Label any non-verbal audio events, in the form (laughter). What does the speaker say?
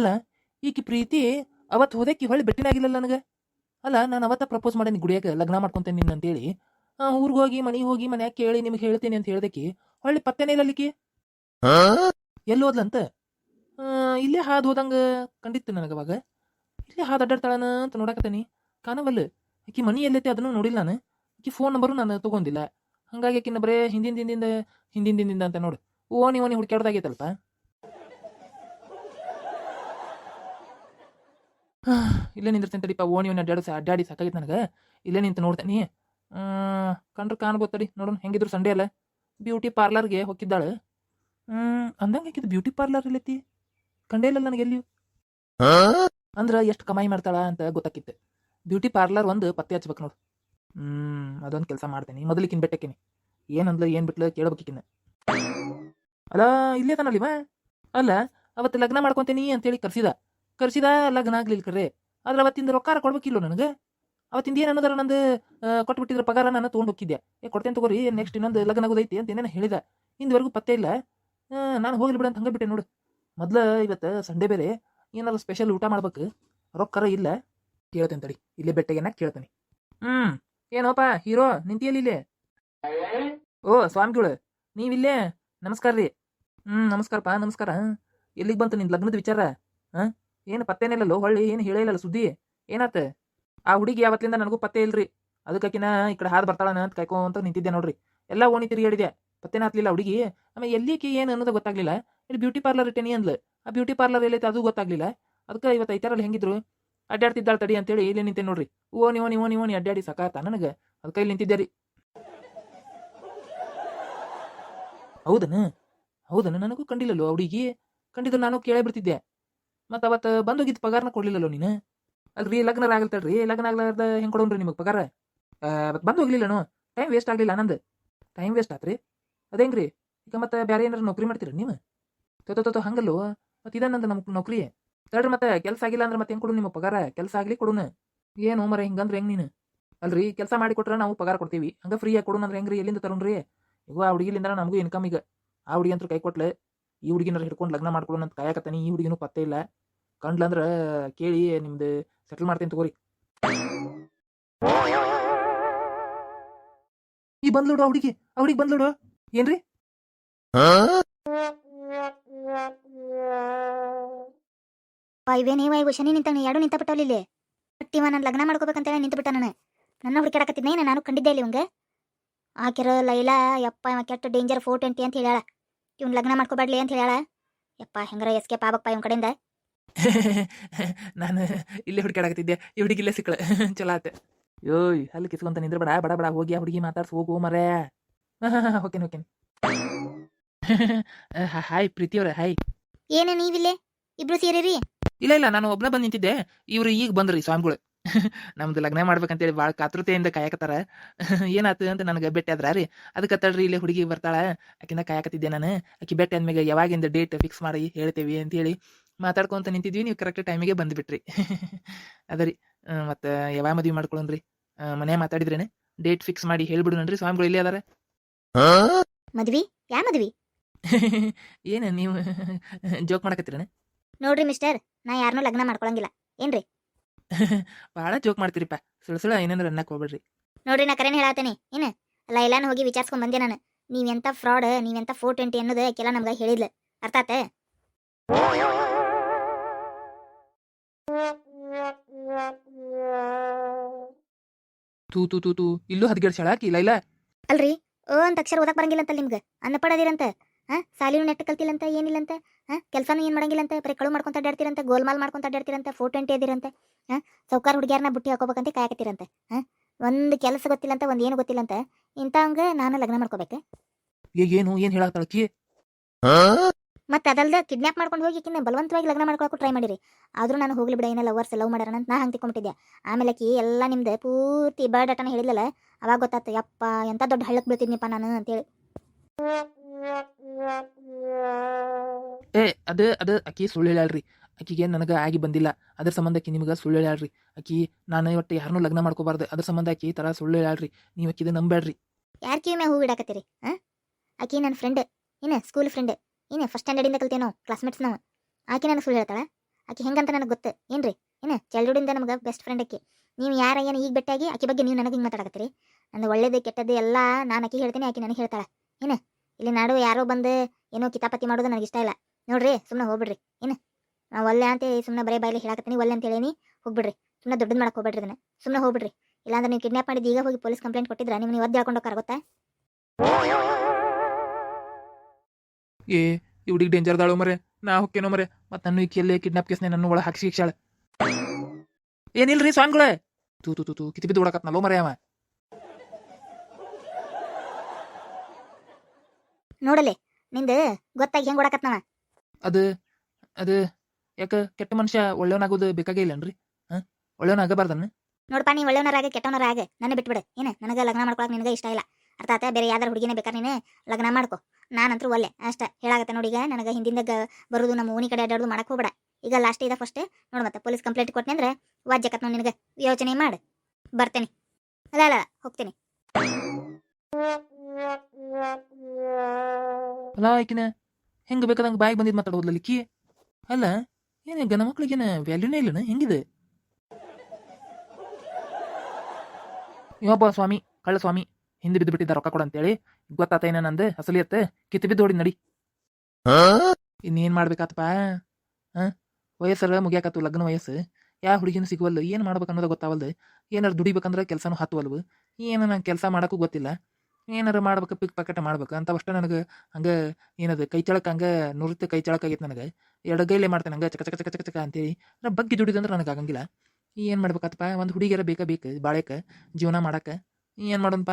ಅಲ್ಲ ಈಕಿ ಪ್ರೀತಿ ಅವತ್ತು ಹೋದಕ್ಕೆ ಹೊಳ್ಳಿ ಭೇಟಿನಾಗಿಲ್ಲಲ್ಲ ನನಗೆ? ಅಲ್ಲ, ನಾನು ಅವತ್ತ ಪ್ರಪೋಸ್ ಮಾಡೀನಿ ಗುಡಿಯಾಗ, ಲಗ್ನ ಮಾಡ್ಕೊತೇನೆ ನಿನ್ನ ಅಂತೇಳಿ ಊರಿಗೆ ಹೋಗಿ, ಮನೆಗೆ ಹೋಗಿ, ಮನ್ಯಾಗ ಕೇಳಿ ನಿಮ್ಗೆ ಹೇಳ್ತೀನಿ ಅಂತ ಹೇಳ್ದಕ್ಕೆ ಹೊಳ್ಳಿ ಪತ್ತೆನೇ ಎಲ್ಲಿ ಹೋದ್ಲಂತ? ಇಲ್ಲೇ ಹಾದು ಹೋದಂಗ ಕಂಡಿತ್ತು ನನಗೆ ಅವಾಗ. ಇಲ್ಲೇ ಹಾದು ಅಡ್ಡಾಡ್ತಾಳನ ಅಂತ ನೋಡಕತ್ತೀನಿ. ಕಾಣವಲ್ಲ. ಆಕಿ ಮನಿ ಎಲ್ಲೈತಿ ಅದನ್ನು ನೋಡಿಲ್ಲ ನಾನು. ಆಕಿ ಫೋನ್ ನಂಬರು ನಾನು ತಗೊಂಡಿಲ್ಲ. ಹಂಗಾಗಿ ಆಕಿನ ಬರೇ ಹಿಂದಿನ ದಿನದಿಂದ ಹಿಂದಿನ ದಿನದಿಂದ ಅಂತ ನೋಡು. ಓ ನೀವು ನೀವು ಹುಡುಕ್ಯಾಡ್ದಾಗೈತಲ್ಪ? ಇಲ್ಲೇ ನಿಂದಿರ್ತೀನಿ ತಡಿಪ್ಪ ಓಣಿ ಓಣಿ ಅಡ್ಡಾಡಿ ಅಡ್ಡಾಡಿ ಸಾಕಾಗಿತ್ತು ನನಗೆ. ಇಲ್ಲೇ ನಿಂತು ನೋಡ್ತೇನೆ ಕಂಡ್ರೆ ಕಾಣ್ಬೋದು ತಡಿ, ನೋಡೋಣ, ಹೆಂಗಿದ್ರು ಸಂಡೇ ಅಲ್ಲ. ಬ್ಯೂಟಿ ಪಾರ್ಲರ್ಗೆ ಹೋಗಿದ್ದಾಳೆ. ಅಂದಂಗೆ ಹಾಕಿದ್ದು ಬ್ಯೂಟಿ ಪಾರ್ಲರ್ ಇಲ್ಲೈತಿ. ಕಂಡೇ ಇಲ್ಲ ನನಗೆ ಎಲ್ಲಿಯೂ. ಅಂದ್ರೆ ಎಷ್ಟು ಕಮಾಯಿ ಮಾಡ್ತಾಳ ಅಂತ ಗೊತ್ತಾಕಿತ್ತೆ. ಬ್ಯೂಟಿ ಪಾರ್ಲರ್ ಒಂದು ಪತ್ತೆ ಹಚ್ಬೇಕು ನೋಡು. ಹ್ಮ್, ಅದೊಂದು ಕೆಲಸ ಮಾಡ್ತೇನೆ. ಮೊದಲಿಕಿನ್ ಏನು ಏನಂದ್ಲ ಏನ್ ಬಿಟ್ಲ ಕೇಳ್ಬೇಕಿನ್ನ. ಅಲ್ಲ ಇಲ್ಲೇ ತಾನಲ್ಲಿವ ಅಲ್ಲ ಅವತ್ತು ಲಗ್ನ ಮಾಡ್ಕೊಂತೇನಿ ಅಂತೇಳಿ ಕರ್ಸಿದ. ಕರ್ಸಿದ ಲಗ್ನ ಆಗ್ಲಿಲ್ಲ ಕರೆ ಆದ್ರೆ ಅವತ್ತಿಂದ ರೊಕ್ಕ ಕೊಡ್ಬೇಕಿಲ್ಲ ನನಗೆ? ಅವತ್ತಿಂದ ಏನು ನಂದು ಕೊಟ್ಬಿಟ್ಟಿದ್ರೆ ಪಗಾರ ನಾನು ತೊಗೊಂಡು ಹೋಗಿದ್ದೆ ಏ, ಕೊಡ್ತೇನೆ ತಗೋರಿ ನೆಕ್ಸ್ಟ್ ಇನ್ನೊಂದು ಲಗ್ನ ಆಗೋದೈತಿ ಅಂತ ಏನೇನು ಹೇಳಿದ. ಇಂದುವರೆಗೂ ಪತ್ತೆ ಇಲ್ಲ. ನಾನು ಹೋಗ್ಲಿ ಬಿಡ ಅಂತ ಹಂಗೆ ಬಿಟ್ಟೆ ನೋಡು. ಮೊದ್ಲ ಇವತ್ತು ಸಂಡೇ ಬೇರೆ. ಏನಾರ ಸ್ಪೆಷಲ್ ಊಟ ಮಾಡ್ಬೇಕು. ರೊಕ್ಕರ ಇಲ್ಲ. ಕೇಳ್ತೇನೆ ತಡಿ. ಇಲ್ಲೇ ಬೆಟ್ಟಗೆನ ಕೇಳ್ತೇನೆ. ಹ್ಮ್. ಏನೋಪ, ಹೀರೋ, ನಿಂತಿಯಲ್ಲಿ ಇಲ್ಲೇ? ಓ, ಸ್ವಾಮಿಗಳು ನೀವಿಲ್ಲೇ ನಮಸ್ಕಾರ ರೀ. ಹ್ಮ್ ನಮಸ್ಕಾರಪ್ಪ ನಮಸ್ಕಾರ. ಎಲ್ಲಿಗೆ ಬಂತು ನಿನ್ ಲಗ್ನದ ವಿಚಾರ? ಹಾ ಏನು ಪತ್ತೇನಿಲ್ಲಲ್ಲೋ ಹೊಳ್ಳಿ ಏನು ಹೇಳೇ ಇಲ್ಲಲ್ಲ ಸುದ್ದಿ? ಏನಾತ? ಆ ಹುಡುಗಿ ಯಾವತ್ತಿಂದ ನನಗೂ ಪತ್ತೆ ಇಲ್ರಿ. ಅದಕ್ಕಿನ ಈ ಕಡೆ ಹಾದು ಬರ್ತಾಳನ ಅಂತ ಕಾಯ್ಕೊಂತ ನಿಂತಿದ್ದೆ ನೋಡ್ರಿ. ಎಲ್ಲ ಓಣಿ ತಿರುಗಾಡಿದೆ ಪತ್ತೇನ ಹತ್ಲಿಲ್ಲ ಹುಡುಗಿ? ಆಮೇಲೆ ಎಲ್ಲಿಕ್ಕೆ ಏನು ಅನ್ನೋದು ಗೊತ್ತಾಗ್ಲಿಲ್ಲ. ಇಲ್ಲಿ ಬ್ಯೂಟಿ ಪಾರ್ಲರ್ ಇಟ್ಟೇನಿ ಅಂದ್ಲು. ಆ ಬ್ಯೂಟಿ ಪಾರ್ಲರ್ ಎಲ್ಲೈತೆ ಅದು ಗೊತ್ತಾಗ್ಲಿಲ್ಲ. ಅದಕ್ಕೆ ಇವತ್ತು ಐತಾರಲ್ಲಿ ಹೆಂಗಿದ್ರು? ಅಡ್ಡಾಡ್ತಿದ್ದಾಳ ತಡಿ ಅಂತೇಳಿ ಇಲ್ಲಿ ನಿಂತೆ ನೋಡ್ರಿ. ಓ ನೀವು ನೀವು ನೀವು ನೀವು ಅಡ್ಡಾಡಿ ಸಾಕಾತ ನನಗೆ. ಅದಕ್ಕೆ ಇಲ್ಲಿ ನಿಂತಿದ್ದೆ ರೀ. ಹೌದನ? ಹೌದನ? ನನಗೂ ಕಂಡಿಲ್ಲಲ್ಲೋ ಹುಡುಗಿ? ಕಂಡಿದ್ರು ನಾನು ಕೇಳೇ ಬಿಡ್ತಿದ್ದೆ. ಮತ್ತು ಅವತ್ತು ಬಂದೋಗಿದ್ದು ಪಗಾರನ ಕೊಡ್ಲಿಲ್ಲಲ್ಲೋ ನೀನು? ಅಲ್ರಿ ಲಗ್ನ ಆಗಲ್ತಡ್ರಿ ಲಗ್ನ ಆಗ್ಲಾರ್ದ ಹೆಂಗೆ ಕೊಡೋನ್ರಿ ನಿಮಗೆ ಪಗಾರ? ಅವತ್ತು ಬಂದು ಹೋಗ್ಲಿಲ್ಲನು? ಟೈಮ್ ವೇಸ್ಟ್ ಆಗಲಿಲ್ಲ ನಂದು. ಟೈಮ್ ವೇಸ್ಟ್ ಆತ್ರಿ. ಅದೇಂಗ್ರಿ? ಈಗ ಮತ್ತೆ ಬೇರೆ ಏನಾರು ನೌಕರಿ ಮಾಡ್ತೀರ ನೀವು? ತೋತೋ ತೋತೋ ಹಂಗಲ್ಲೋ? ಮತ್ತೆ ಇದನ್ನ ನಮ್ಮ ನೌಕರಿ. ತಡ್ರಿ ಮತ್ತೆ ಕೆಲಸ ಆಗಿಲ್ಲ ಅಂದ್ರೆ ಮತ್ತೆ ಹೆಂಗೆ ಕೊಡು ನಿಮ್ಮ ಪಗಾರ? ಕೆಲಸ ಆಗಲಿ ಕೊಡೋಣ ಏನು ಮರ ಹಿಂಗಂದ್ರೆ ಹೆಂಗೆ ನೀನು? ಅಲ್ರಿ, ಕೆಲಸ ಮಾಡಿ ಕೊಟ್ರೆ ನಾವು ಪಗಾರ ಕೊಡ್ತೀವಿ. ಹಂಗೆ ಫ್ರೀಯಾಗಿ ಕೊಡೋಣ ಅಂದ್ರೆ ಹೆಂಗ್ರಿ ಎಲ್ಲಿಂದ ತರೋಣ್ರಿ ಈಗ ಆ ಹುಡುಗಿಲಿಂದ ನಮಗೂ ಇನ್ಕಮ್ ಈಗ. ಆ ಹುಡುಗಿ ಅಂತೂ ಕೈ ಕೊಟ್ಲೆ. ಈ ಹುಡುಗಿನ ಹಿಡ್ಕೊಂಡು ಲಗ್ನ ಮಾಡ್ಕೊಳ್ಳೋಣ ಅಂತ ಕಾಯಕತ್ತಾನೆ. ಈ ಹುಡುಗಿನೂ ಪತ್ತೆ ಇಲ್ಲ. ಕಂಡ್ಲಂದ್ರ ಕೇಳಿ ನಿಮ್ದು ಸೆಟಲ್ ಮಾಡ್ತೀನಿ ತಗೋರಿ. ಈ ಬಂದ್ಲೋಡು ಹುಡುಗಿ ಅವ್ರಿಗೆ ಬಂದ್ಲೋಡು. ಏನ್ರಿ? ಇವೇನೇ ಇವ ಶನಿ ನಿಂತಾನೆ ಎರಡು ನಿಂತ ಬಿಟ್ಟವಲ್ಲ ಇಲ್ಲಿ. ಇವ ನಾನು ಲಗ್ನ ಮಾಡ್ಕೋಬೇಕಂತ ಹೇಳಿ ನಿಂತು ಬಿಟ್ಟ ನಾನು. ನನ್ನ ಹುಡುಕಾಡಕತ್ತಿದ್ನೇ ನಾನು ಕಂಡಿದ್ದೆ ಇಲ್ಲಿ ಇವಂಗ? ಆಕಿರ ಲೈಲಾ, ಯಪ್ಪ, ಇವ ಕೆಟ್ಟ ಡೇಂಜರ್ ಫೋರ್ ಟ್ವೆಂಟಿ ಅಂತ ಹೇಳ್ಯಾಳ. ಇವ್ನ ಲಗ್ನ ಮಾಡ್ಕೋಬೇಡ್ಲಿ ಅಂತ ಹೇಳ್ಯಾಳ. ಯಪ್ಪ, ಹೆಂಗಾರ ಎಸ್ಕೇಪ್ ಆಗ್ಬೇಕಪ್ಪ ಇವ್ನ ಕಡೆಯಿಂದ? ನಾನು ಇಲ್ಲೇ ಹುಡುಕಾಡಕತ್ತಿದ್ದೆ ಈ ಹುಡುಗಿ ಇಲ್ಲೇ ಸಿಕ್ಕಳ. (laughs) ಚಲೋ ಆತ. ಯೋಯ್ ಅಲ್ಲಿ ಕಿಸ್ಕೊಂತ ನಿಂದ್ರ ಬೇಡ ಬಡ ಬಡ ಹೋಗಿ ಆ ಹುಡುಗಿ ಮಾತಾಡ್ಸಿ ಹೋಗು ಮರೇ. (laughs) ಹೋಕೇನ್ ಹೋಕೇನ್ (laughs) ಹಾಯ್ ಪ್ರೀತಿ ಪ್ರೀತಿಯವ್ರೆ ಹಾಯ್. ಏನೇ ನೀವಿಲ್ಲೇ? ಇಬ್ರು ಸೇರಿರಿ. ಇಲ್ಲ ಇಲ್ಲ ನಾನು ಒಬ್ನ ಬಂದು ನಿಂತಿದ್ದೆ. ಇವ್ರು ಈಗ ಬಂದ್ರಿ ಸ್ವಾಮಿಗಳು. ನಮ್ದು ಲಗ್ನ ಮಾಡ್ಬೇಕಂತೇಳಿ ಭಾಳ ಕಾತೃತೆಯಿಂದ ಕಾಯಕತ್ತಾರ. ಏನಾಯ್ತು ಅಂತ ನನಗೆ ಭೇಟಿ ಆದ್ರ ರೀ. ಅದಕ್ಕೆ ತಡ್ರಿ ಇಲ್ಲೇ ಹುಡುಗಿ ಬರ್ತಾಳ. ಆಕಿನ ಕಾಯಕತ್ತಿದ್ದೆ ನಾನು. ಆಕಿ ಭೇಟಿ ಅಂದ್ಮೇಲೆ ಯಾವಾಗಿಂದ ಡೇಟ್ ಫಿಕ್ಸ್ ಮಾಡಿ ಹೇಳ್ತೇವಿ ಅಂತ ಹೇಳಿ. ಮಾತಾಡ್ಕೊಂತ ನಿಂತಿದ್ವಿ ನೀವು ಕರೆಕ್ಟ್ ಟೈಮಿಗೆ ಬಂದ್ಬಿಟ್ರಿ. (laughs) ಅದರಿ ಮತ್ತೆ ಯಾವ ಮದ್ವಿ ಮಾಡ್ಕೊಳನ್ರಿ ಮನೆ ಮಾತಾಡಿದ್ರೇನೆ? ಡೇಟ್ ಫಿಕ್ಸ್ ಮಾಡಿ ಹೇಳ್ಬಿಡುನನ್ರಿ ಸ್ವಾಮಿಗಳು ಇಲ್ಲೇ ಅದಾರ. ಮದ್ವಿ? ಯಾ ಮದ್ವಿ? (laughs) ಏನ ನೀವು (laughs) ಜೋಕ್ ಮಾಡಕತ್ತೀರನೆ? ನೋಡ್ರಿ ಮಿಸ್ಟರ್ ನಾ ಯಾರನ್ನೂ ಲಗ್ನ ಮಾಡ್ಕೊಳಂಗಿಲ್ಲ. ಏನ್ರಿ? ಬಹಳ ಜೋಕ್ ಮಾಡ್ತೀರಿಪ್ಪ. ಸುಳ್ಳು ಸುಳ್ಳು ಏನಂದ್ರೆ ಅನ್ನಕ್ ಹೋಗ್ಬೇಡ್ರಿ. ನೋಡ್ರಿ ನಾ ಕರೆನ್ ಹೇಳತ್ತೇನೆ ಅಲ್ಲ ಎಲ್ಲಾನು ಹೋಗಿ ವಿಚಾರಿಸ್ಕೊಂಡ್ ಬಂದೆ ನಾನು. ನೀವೆಂತ ಫ್ರಾಡ್ ನೀವೆಂತ ಫೋರ್ ಟ್ವೆಂಟಿ ಅನ್ನೋದು ಕೆಲ ನಮ್ಗೆ ಹೇಳಿದ್ಲ. ಅರ್ಥ ಆತ? ತೂ ತೂ ತೂ ತೂ. ಇಲ್ಲೂ ಹದ್ಗೆಡ್ ಸಳಾಕಿ ಇಲ್ಲ ಇಲ್ಲ ಅಲ್ರಿ ಓ ಅಂತ ಅಕ್ಷರ ಓದಕ್ ಬರಂಗಿಲ್ಲ ಅಂತ ನಿಮ್ಗೆ ಅನ್ನಪಡದಿರಂತ ಹಾ? ಸಾಲಿನೂ ನೆಟ್ಟ ಕಲ್ತಿಲ್ಲಂತ ಏನಿಲ್ಲಂತ ಹಾ? ಕೆಲಸನೂ ಏನ್ ಮಾಡಂಗಿಲ್ಲಂತ ಬರೀ ಕಳು ಮಾಡ್ಕೊಂತ ಅಡ್ಡಾಡ್ತಿರಂತ ಗೋಲ್ಮಾಲ್ ಮಾಡ್ಕೊಂತ ಅಡ್ಡಾಡ್ತಿರಂತ ಫೋರ್ ಟ್ವೆಂಟಿ ಅದಿರಂತ ಹಾ? ಸೌಕಾರ ಹುಡುಗಿಯಾರನ್ನ ಬುಟ್ಟಿ ಹಾಕೋಬೇಕಂತ ಕಾಯಕತ್ತಿರಂತ ಹಾ? ಒಂದು ಕೆಲಸ ಗೊತ್ತಿಲ್ಲಂತ ಒಂದ್ ಏನು ಗೊತ್ತಿಲ್ಲಂತ ಇಂಥವಂಗ ನಾನು ಲಗ್ನ ಮಾಡ್ಕೋಬೇಕು. ಈಗ ಏನು ಏನು ಹೇಳತ್ತಾಳಕಿ ಮತ್ತೆ ಅದಲ್ದ ಕಿಡ್ನಾಪ್ ಮಾಡ್ಕೊಂಡು ಹೋಗಿ ಕಿನ್ನ ಬಲವಂತವಾಗಿ ಲಗ್ನ ಮಾಡ್ಕೊಳಕ್ಕೂ ಟ್ರೈ ಮಾಡಿರಿ. ಆದ್ರೂ ನಾನು ಹೋಗ್ಲಿ ಬಿಡ ಏನೇ ಲವರ್ಸ್ ಲವ್ ಮಾಡ್ಯಾರ ಅಂತ ನಾ ಹಂಗೆ ತಿಳ್ಕೊಂಬಿಟ್ಟಿದ್ದೆ ಆಮೇಲೆ ಆಕಿ ಎಲ್ಲ ನಿಮ್ದು ಪೂರ್ತಿ ಬಯೋಡಾಟನ ಹೇಳಿದ್ಲಲ್ಲ ಅವಾಗ ಗೊತ್ತಾತ ಯಪ್ಪ ಎಂತ ದೊಡ್ಡ ಹಳ್ಳಕ್ ಬೀಳ್ತಿದ್ನಿಪ್ಪ ನಾನು ಅಂತೇಳಿ. ಏ ಅದು ಅದು ಅಕ್ಕಿ ಸುಳ್ಳು ಹೇಳ್ಯಾಳ್ರಿ. ಆಕಿಗೆ ನನಗೆ ಆಗಿ ಬಂದಿಲ್ಲ. ಅದ್ರ ಸಂಬಂಧ ಆಕಿ ನಿಮ್ಗೆ ಸುಳ್ಳು ಹೇಳ್ಯಾಳ್ರಿ. ಆಕಿ ನಾನು ಇವತ್ತು ಯಾರನ್ನೂ ಲಗ್ನ ಮಾಡ್ಕೋಬಾರ್ದು. ಅದ್ರ ಸಂಬಂಧ ಆಕಿ ತರ ಥರ ಸುಳ್ಳು ಹೇಳ್ಯಾಳ್ರಿ. ನೀವು ಅಕ್ಕಿದ ನಂಬೇಡ್ರಿ ಯಾರ ಕಿವಿ ಮ್ಯಾಗ ಹೂ ಇಡಾಕತ್ತೀರಿ ಹಾ ಆಕಿ ನನ್ನ ಫ್ರೆಂಡ್ ಏನ ಸ್ಕೂಲ್ ಫ್ರೆಂಡ್ ಏನ ಫಸ್ಟ್ ಸ್ಟ್ಯಾಂಡರ್ಡಿಂದ ಕಲ್ತೇನೋ ಕ್ಲಾಸ್ಮೇಟ್ಸ್ ನಾವು ಆಕೆ ನನಗೆ ಸುಳ್ಳು ಹೇಳ್ತಾಳೆ? ಆಕೆ ಹೆಂಗಂತ ನನಗೆ ಗೊತ್ತು? ಏನ್ರಿ? ಏನು ಚೈಲ್ಡ್ಹುಡಿಂದ ನಮ್ಗೆ ಬೆಸ್ಟ್ ಫ್ರೆಂಡ್ ಆಕಿ. ನೀವು ಯಾರ ಏನು ಈಗ ಬೆಟ್ಟಾಗಿ ಆಕೆ ಬಗ್ಗೆ ನೀವು ನನಗೆ ಹಿಂಗೆ ಮಾತಾಡಕತ್ತೀರಿ? ನಂದು ಒಳ್ಳೇದು, ಕೆಟ್ಟದ್ದು ಎಲ್ಲ ನಾನು ಆಕಿ ಹೇಳ್ತೀನಿ, ಆಕೆ ನನಗೆ ಹೇಳ್ತಾಳೆ. ಏನು? ಇಲ್ಲಿ ನಾಡು ಯಾರೋ ಬಂದು ಏನೋ ಕಿತಾಪತಿ ಮಾಡೋದು ನನಗೆ ಇಷ್ಟ ಇಲ್ಲ. ನೋಡ್ರಿ ಸುಮ್ಮನೆ ಹೋಗ್ಬಿಡ್ರಿ. ಏನು? ನಾವು ಒಲ್ಲೆ ಅಂತ ಸುಮ್ಮನೆ ಬರೇ ಬಾಯಲ್ಲಿ ಹೇಳಕತ್ತೀನಿ, ಒಲ್ಲೆ ಅಂತ ಹೇಳೀನಿ, ಹೋಗ್ಬಿಡ್ರಿ. ಸುಮ್ಮನೆ ದೊಡ್ಡದು ಮಾಡಕ್ಕೆ ಹೋಗ್ಬೇಡ್ರಿ ಅದನ್ನ ಸುಮ್ಮನೆ ಹೋಗ್ಬಿಡ್ರಿ. ಇಲ್ಲಾಂದ್ರೆ ನೀವು ಕಿಡ್ನಾಪ್ ಮಾಡಿದ್ದು ಈಗ ಹೋಗಿ ಪೊಲೀಸ್ ಕಂಪ್ಲೇಂಟ್ ಕೊಟ್ಟಿದ್ರೆ ನೀವು ನೀವು ಹೇಳ್ಕೊಂಡು ಗೊತ್ತಾ? ಏ ಈ ಹುಡುಗಿ ಡೇಂಜರ್ ದಾಳು ಮರೆ ನಾ ಹೊಕ್ಕೇನೋ ಮರೆ ಮತ್ತೆ ನನ್ನ ಈಕೆಯಲ್ಲೇ ಕಿಡ್ನಾಪ್ ಕೇಸ್ನೆ ನನ್ನ ಒಳಗೆ ಹಾಕ್ಸಿ ಶಿಕ್ಷಾಳೆ ಏನಿಲ್ರಿ ಸ್ವಾಮಿಗಳೇ ತೂ ತೂ ತೂ ತೂ ಕಿತಿ ಬಿದ್ದು ಓಡಕತ್ನಲ್ಲೋ ಮರೆ ಅವ. ನೋಡಲಿ ನಿಂದು ಗೊತ್ತಾಗಿ ಹೆಂಗ್ ಓಡಕತ್ನವ? ಅದು ಅದು ಯಾಕ ಕೆಟ್ಟ ಮನುಷ್ಯ ಒಳ್ಳೆಯವನಾಗೋದು ಬೇಕಾಗೇ ಇಲ್ಲನ್ರಿ? ಹಾಂ? ಒಳ್ಳೆಯವನಾಗಬಾರ್ದನ್ನ ನೋಡಪ್ಪ ನೀ ಒಳ್ಳೆಯವನರಾಗ ಕೆಟ್ಟವನರಾಗ ನನ್ನ ಬಿಟ್ಬಿಡು. ಏನು? ನನಗೆ ಲಗ್ನ ಮಾಡ್ಕೊಳಕ್ ನಿನಗೆ ಇಷ್ಟ ಇಲ್ಲ. ಅರ್ಥ ಆತ? ಬೇರೆ ಯಾವ್ದಾರು ಹುಡುಗಿನೇ ಬೇಕಾದ್ರೆ ನೀನು ಲಗ್ನ ಮಾಡ್ಕೊ. ನಾನಂತರೂ ಒಲ್ಲೆ, ಅಷ್ಟ ಹೇಳಾಗತ್ತೆ ನೋಡಿ ಈಗ. ನನಗೆ ಹಿಂದಿಂದ ಬರೋದು ನಮ್ಮ ಓನಿ ಕಡೆ ಅಡ್ಡಾಡೋದು ಮಾಡಕ್ಕೆ ಹೋಗ್ಬೇಡ. ಈಗ ಲಾಸ್ಟ್ ಇದೆ ಫಸ್ಟೇ ನೋಡಿ ಮತ್ತೆ ಪೊಲೀಸ್ ಕಂಪ್ಲೇಂಟ್ ಕೊಟ್ಟನೆ ಅಂದ್ರೆ ವಾಜ್ಯಕತ್ ನೋಡಿ ನಿನಗೆ. ಯೋಚನೆ ಮಾಡು. ಬರ್ತೇನೆ. ಅಲ್ಲ ಅಲ್ಲ ಹೋಗ್ತೀನಿ. ಅಲ್ಲ, ಆಕಿನ. ಹೆಂಗೆ ಬೇಕಾದಂಗೆ ಬಾಯಿಗೆ ಬಂದಿದ್ದು ಮಾತಾಡೋದ್ಲ ಲಿಕ್ಕಿ ಅಲ್ಲ, ಏನೇ ಗನ ಮಕ್ಳಿಗೇನ ವ್ಯಾಲ್ಯೂನೇ ಇಲ್ಲನ? ಹೆಂಗಿದೆ? ಯೋಬ್ಬ ಸ್ವಾಮಿ, ಕಳ್ಳ ಸ್ವಾಮಿ. ಹಿಂದೆ ಬಿದ್ದು ಬಿಟ್ಟಿದ್ದ ರೊಕ್ಕ ಕೊಡು ಅಂತೇಳಿ. ಗೊತ್ತಾತ ಏನ ಅಸಲಿ ಅತ್ತ ಕಿತ್ತು ಬಿದ್ದು ಹೊಡಿ ನಡಿ. ಇನ್ನೇನು ಮಾಡ್ಬೇಕಾತಪ್ಪ? ಹಾ? ವಯಸ್ಸರ ಮುಗಿಯಾಕತ್ತು ಲಗ್ನ ವಯಸ್ಸು. ಯಾ ಹುಡುಗಿನ ಸಿಗುವಲ್ಲು ಏನು ಮಾಡ್ಬೇಕನ್ನೋದು ಗೊತ್ತಾವಲ್ದು? ಏನಾರು ದುಡಿಬೇಕಂದ್ರೆ ಕೆಲಸನೂ ಹತ್ತುವಲ್ವು. ಏನು ನಂಗೆ ಕೆಲಸ ಮಾಡೋಕ್ಕೂ ಗೊತ್ತಿಲ್ಲ. ಏನಾರು ಮಾಡ್ಬೇಕು ಪಿಕ್ ಪಾಕೆಟ್ ಮಾಡ್ಬೇಕು. ಅಂತವಷ್ಟ ನನಗೆ ಹಂಗೆ ಏನದು ಕೈ ಚಳಕ ಹಂಗೆ ನುರಿತ ಕೈ ಚಳಕ ಆಗೈತೆ ನನಗೆ. ಗೈಲೆ ಮಾಡ್ತೇನೆ ಹಂಗೆ ಚಕ ಚಕ ಚಕ ಚಕ ಚಕ ಅಂತೇಳಿ. ನಾ ಬಗ್ಗೆ ದುಡಿದಂದ್ರೆ ನನಗೆ ಆಗಂಗಿಲ್ಲ. ಏನು ಮಾಡ್ಬೇಕತ್ತಪ್ಪ ಒಂದು ಹುಡುಗಿಯರ ಬೇಕಾ ಬೇಕು ಬಾಳೆಕ ಜೀವನ ಮಾಡಕ್ಕೆ ಏನು ಮಾಡೋಣಪ್ಪ?